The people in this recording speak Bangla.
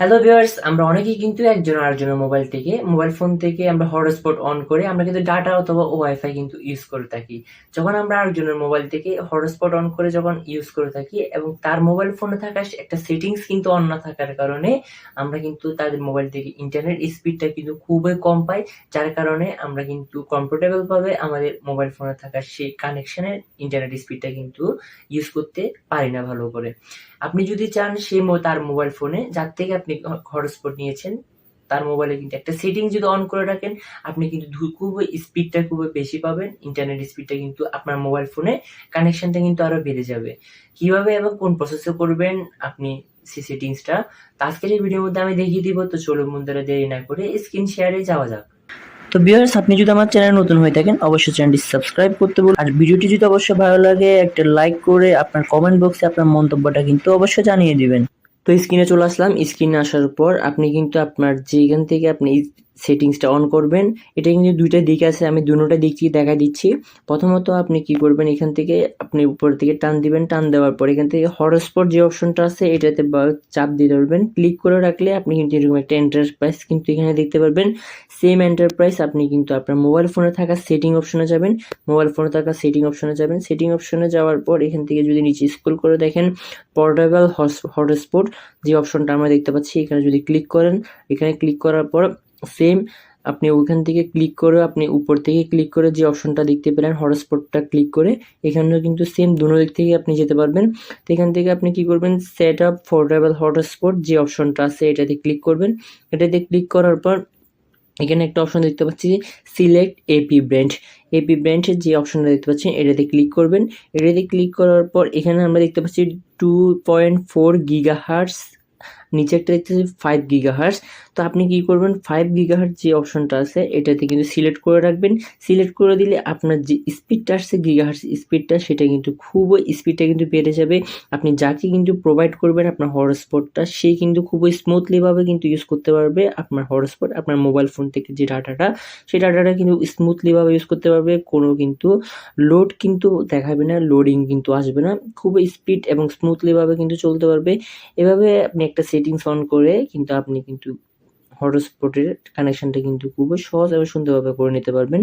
হ্যালো ভিউয়ার্স আমরা অনেকেই কিন্তু একজন আরেকজনের মোবাইল থেকে মোবাইল ফোন থেকে আমরা হটস্পট অন করে আমরা কিন্তু ডাটা অথবা ওয়াইফাই কিন্তু ইউজ করে থাকি। যখন আমরা আরেকজনের মোবাইল থেকে হটস্পট অন করে যখন ইউজ করে থাকি এবং তার মোবাইল ফোনে থাকা একটা সেটিংস কিন্তু অন না থাকার কারণে আমরা কিন্তু তাদের মোবাইল থেকে ইন্টারনেট স্পিডটা কিন্তু খুবই কম পাই, যার কারণে আমরা কিন্তু কমফোর্টেবল ভাবে আমাদের মোবাইল ফোনে থাকা সেই কানেকশনের ইন্টারনেট স্পিডটা কিন্তু ইউজ করতে পারি না ভালো করে। আপনি যদি চান মো- তার মোবাইল ফোনে যার থেকে আপনি হটস্পট নিয়েছেন, তার মোবাইলে কিন্তু একটা সেটিং যদি অন করে রাখেন, আপনি কিন্তু খুবই স্পিডটা খুবই বেশি পাবেন ইন্টারনেট স্পিডটা কিন্তু আপনার মোবাইল ফোনে কানেকশনটা কিন্তু আরও বেড়ে যাবে। কীভাবে এবং কোন প্রসেসে করবেন আপনি সেই সেটিংসটা তো আজকের এই ভিডিওর মধ্যে আমি দেখিয়ে দিব, তো চলুন বন্ধুরা দেরি না করে স্ক্রিন শেয়ারে যাওয়া যাক। তো ভিউয়ার্স আপনি যদি আমার চ্যানেল নতুন হয়ে থাকেন, অবশ্যই চ্যানেলটি সাবস্ক্রাইব করতে বলুন আর ভিডিওটি যদি অবশ্যই ভালো লাগে, একটা লাইক করে আপনার কমেন্ট বক্সে আপনার মন্তব্যটা কিন্তু অবশ্যই জানিয়ে দিবেন। তো স্ক্রিনে চলে আসলাম। স্ক্রিনে আসার পর আপনি কিন্তু আপনার যেখান থেকে আপনি সেটিংসটা অন করবেন। এটা কিন্তু দুইটা দিক আছে, আমি দুটোটা দিক থেকে দেখা দিচ্ছি। প্রথমত আপনি কি করবেন, এখান থেকে আপনি উপর থেকে টান দিবেন। টান দেওয়ার পর এখান থেকে হটস্পট যে অপশনটা আছে, এটাতে চাপ দিয়ে ধরবেন। ক্লিক করে রাখলে আপনি কিন্তু এরকম একটা এন্টারপ্রাইজ কিন্তু এখানে দেখতে পারবেন। সেম এন্টারপ্রাইজ আপনি কিন্তু আপনার মোবাইল ফোনে থাকা সেটিং অপশনে যাবেন। মোবাইল ফোনে থাকা সেটিং অপশনে যাবেন। সেটিং অপশনে যাওয়ার পর এখান থেকে যদি নিচে স্ক্রল করে দেখেন পোর্টেবল হটস্পট যে অপশনটা আমরা দেখতে পাচ্ছি, এখানে যদি ক্লিক করেন, এখানে ক্লিক করার পর সেম আপনি ওইখান থেকে ক্লিক করে, আপনি উপর থেকে ক্লিক করে যে অপশনটা দেখতে পেলেন হটস্পটটা ক্লিক করে, এখানেও কিন্তু সেম দুনো দিক থেকে আপনি যেতে পারবেন। তো এখান থেকে আপনি কি করবেন সেট আপ পোর্টেবল হটস্পট যে অপশনটা আছে, এটাতে ক্লিক করবেন। এটাতে ক্লিক করার পর, এখানে একটা অপশন দেখতে পাচ্ছি যে সিলেক্ট এপি ব্র্যান্ড এপি ব্র্যান্ডের যে অপশনটা দেখতে পাচ্ছেন এটাতে ক্লিক করবেন। এটাতে ক্লিক করার পর, এখানে আমরা দেখতে পাচ্ছি two point four gigahertz নিচে একটা দেখতে পাচ্ছি ফাইভ গিগা হার্স তো আপনি কি করবেন ফাইভ গিগা হার্স যে অপশনটা আছে, এটাতে কিন্তু সিলেক্ট করে রাখবেন। সিলেক্ট করে দিলে আপনার যে স্পিডটা আসছে গিগা হার্স স্পিডটা সেটা কিন্তু খুবই স্পিডটা কিন্তু বেড়ে যাবে। আপনি যাকে কিন্তু প্রোভাইড করবেন আপনার হটস্পটটা সে কিন্তু খুবই স্মুথলিভাবে কিন্তু ইউজ করতে পারবে আপনার হটস্পট আপনার মোবাইল ফোন থেকে যে ডাটাটা। সেই ডাটাটা কিন্তু স্মুথলিভাবে ইউজ করতে পারবে। কোনো কিন্তু লোড কিন্তু দেখাবে না লোডিং কিন্তু আসবে না। খুবই স্পিড এবং স্মুথলিভাবে কিন্তু চলতে পারবে। এভাবে আপনি একটা সেটিংস অন করে কিন্তু আপনি কিন্তু হটস্পটের কানেকশনটা কিন্তু খুবই সহজ এবং সুন্দরভাবে করে নিতে পারবেন।